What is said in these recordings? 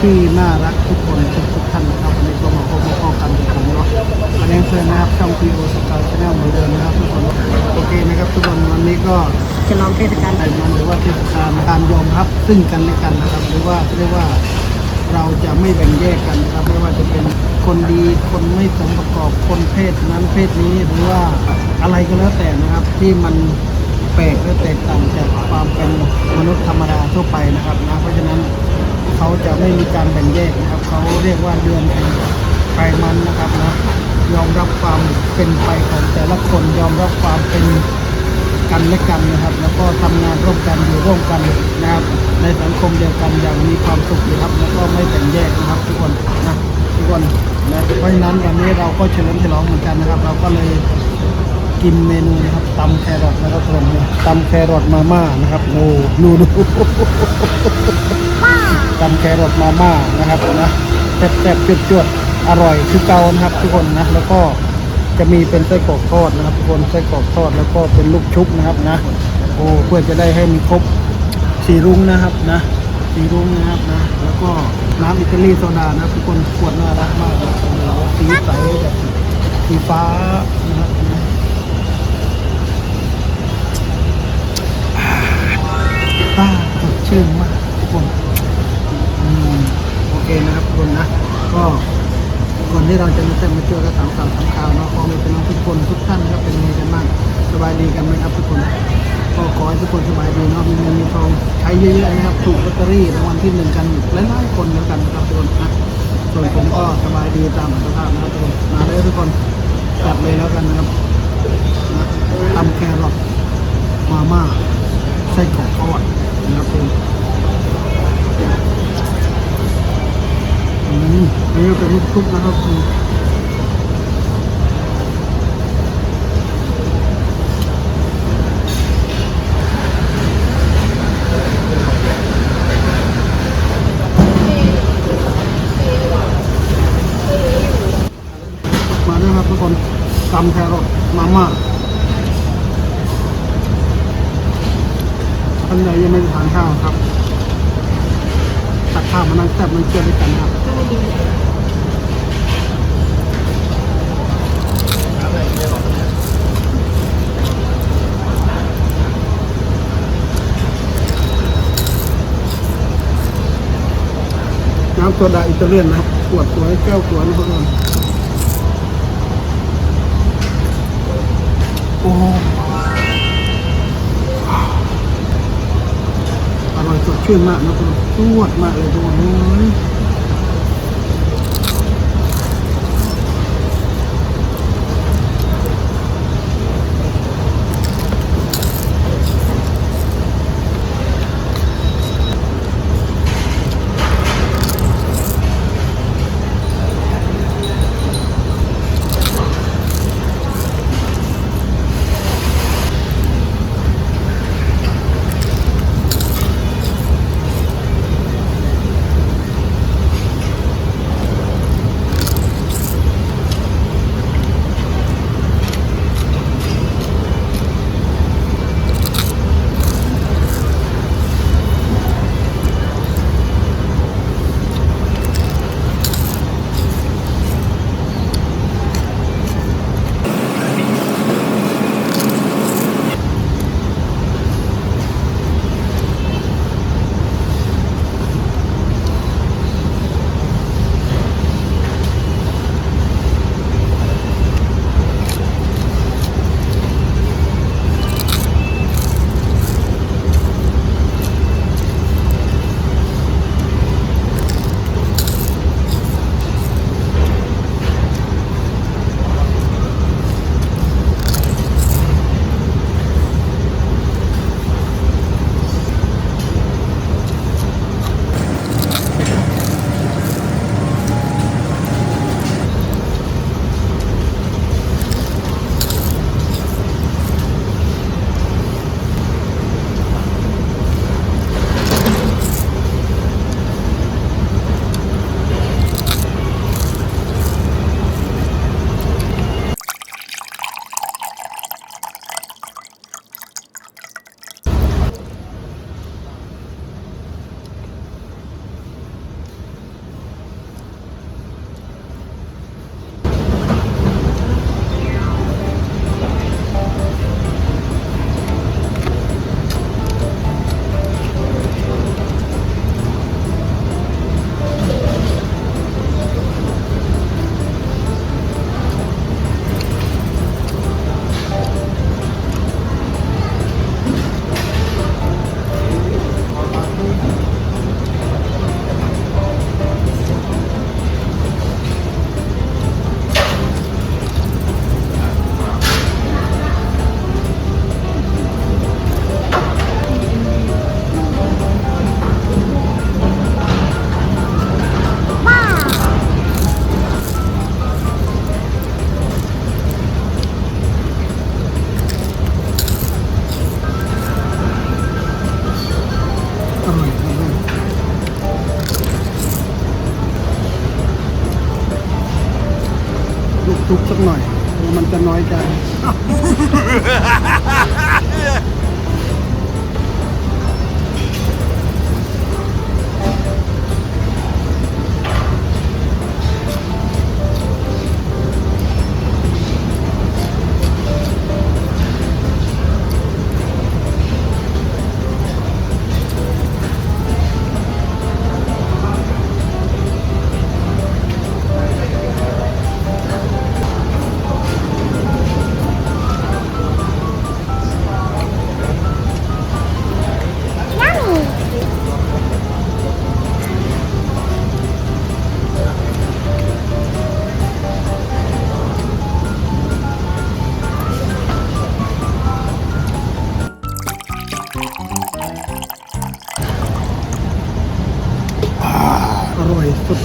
ที่น่ารักทุกคนทุกทุกท่านนะครับวันนี้ก็มาพบมาพบกันกับผมเนาะวันนี้เพื่อนนะครับช่องพีโอสกาวชาแนลเหมือนเดิมนะครับทุกคนโอเคนะครับทุกคนวันนี้ก็จะลองเทศกาลไต้มันหรือว่าเทศกาลการยอมรับซึ่งกันและกันนะครับ หรือว่าเรียกว่าเราจะไม่แบ่งแยกกันนะครับไม่ว่าจะเป็นคนดีคนไม่สมประกอบคนเพศนั้นเพศนี้หรือว่าอะไรก็แล้วแต่นะครับที่มันแปลกและแตกต่างจาก เขาเรียกว่าเดือนแห่งไพรมันนะครับนะยอมรับความเป็นไปของแต่ละคนยอมรับความเป็นกันและกันนะครับ แล้วก็ทำงานร่วมกันอยู่ร่วมกันนะครับ ในสังคมเดียวกันอย่างมีความสุขนะครับ แล้วก็ไม่แบ่งแยกนะครับ ทุกคนนะทุกคนนะเพราะฉะนั้นวันนี้เราก็เฉลิมฉลองเหมือนกันนะครับ เราก็เลย กินเมนูนะครับตำแครอทนะครับทุกคนนะตำแครอทมาม่านะครับโอ้ดูดูตำแครอทมาม่านะครับนะแซ่บๆจวดๆอร่อยคือเกานะครับ ทุกคนนะแล้วก็จะมีเป็นไส้กรอกทอดนะครับทุกคนไส้กรอกทอดแล้วก็เป็นลูกชุบนะครับนะโอ้เพื่อจะได้ให้มีครบสีรุ้งนะครับนะสีรุ้งนะครับนะ แล้วก็น้ำอิตาลีโซดานะครับทุกคนขวดน่ารักมากนะสีใสแบบสีฟ้านะครับนะ ป้าสดชื่นมากทุกคนอืมโอเคนะครับทุกคนนะ ก็ก่อนที่เราจะมาเต็มมาเจอกับสาวสาวสาวข่าวเนาะขอให้เป็นน้องทุกคนทุกท่านนะครับเป็นยังไงกันบ้างสบายดีกันไหมครับทุกคนก็ขอให้ทุกคนสบายดีเนาะมีเงินมีทองใช้เยอะๆนะครับถูกลอตเตอรี่รางวัลที่หนึ่งกันหลายๆคนแล้วกันนะครับทุกคนนะส่วนผมก็สบายดีตามอัตภาพนะครับทุกคนมาเลยทุกคนจัดเลยแล้วกันนะครับนะตำแครอทมาม่า ส้กรอกทอดนะครับทุกคนอืมนี่เป็นลูกชุบนะครับอืมมาด้วยครับทุกคนตำแครอทมาม่าท่านใดยังไม่ได้ทาน ข้าวครับตักข้าวมานั่งแซ่บมันเชื่อด้วยกันครับน้ำโซดาอิตาเลียนนะครับขวดสวยแก้วสวยนะครับโอ้ อยสดชื่นมากนะทุกคนสวดมากเลยทุกคนเลย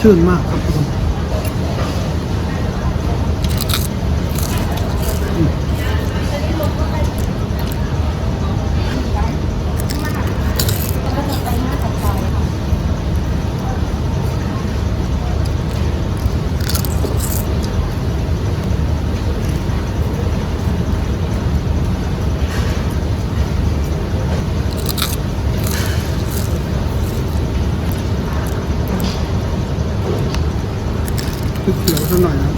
ชื่นมากครับทุกคนอืมพริกเขียวสักหน่อยนะ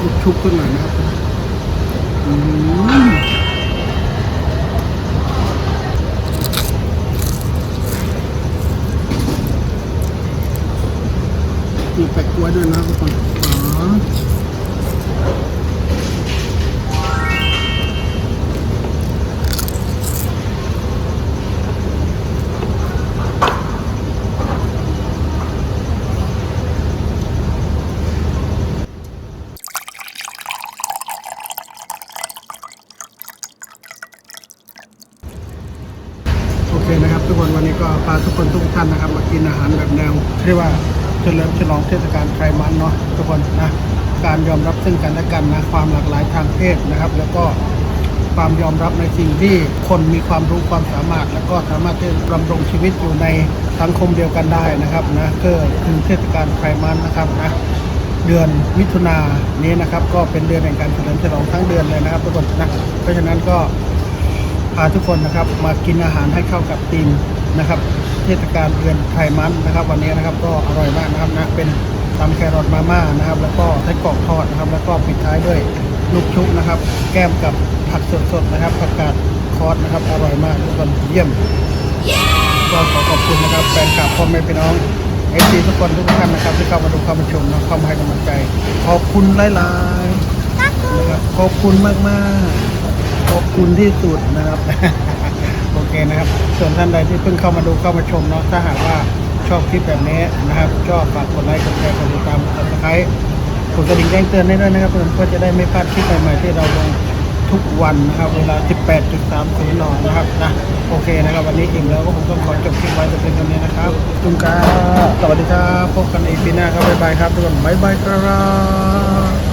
ลูกชุบสักหน่อยนะครับอืมมีแปะกล้วยด้วยนะทุกคนอ๋อ ทุกคนวันนี้ก็พาทุกคนทุกท่านนะครับ มากินอาหารแบบแนวเรียกว่าเฉลิมฉลองเทศกาลไทรมันเนาะทุกคนนะการยอมรับซึ่งกันและกันนะความหลากหลายทางเพศนะครับ แล้วก็ความยอมรับในสิ่งที่คนมีความรู้ความสามารถ แล้วก็สามารถที่จะดำรงชีวิตอยู่ในสังคมเดียวกันได้นะครับนะก็คือเทศกาลไทรมันนะครับนะเดือนมิถุนายนนี้นะครับ ก็เป็นเดือนแห่งการเฉลิมฉลองทั้งเดือนเลยนะครับทุกคนนะเพราะฉะนั้นก็าทุกคนนะครับมากินอาหารให้เข้ากับธีมนะครับ เทศกาลเดือนไทยมันนะครับ วันนี้นะครับก็อร่อยมากนะครับนะเป็นตำแครอทมาม่านะครับ แล้วก็ไส้กรอกทอดนะครับ แล้วก็ปิดท้ายด้วยลูกชุบนะครับ แก้มกับผักสดๆนะครับผักกาดคอสนะครับ อร่อยมากทุกคนเยี่ยมก็ขอขอบคุณนะครับแฟนคลับพ่อแม่พี่น้องเอฟซีทุกคนทุกท่านนะครับที่เข้ามาดูเข้ามาชมนะเข้ามาให้กำลังใจ ขอบคุณหลายๆนะครับขอบคุณมากๆ ขอบคุณที่สุดนะครับ โอเคนะครับ ส่วนท่านใดที่เพิ่งเข้ามาดูเข้ามาชมเนาะถ้าหากว่าชอบคลิปแบบนี้นะครับชอบฝากกดไลค์กดแชร์กดติดตามกดซับสไครต์กดกระดิ่งแจ้งเตือนได้ด้วยนะครับเพื่อนก็จะได้ไม่พลาดคลิปใหม่ๆที่เราลงทุกวันนะครับเวลา 18.30นนะครับนะโอเคนะครับ วันนี้อิ่มแล้วก็ผมต้องขอจบคลิปไว้แต่เพียงเท่านี้นะครับขอบคุณครับสวัสดีครับพบกันในปีหน้าครับบ๊ายบายครับทุกคนบ๊ายบายครับ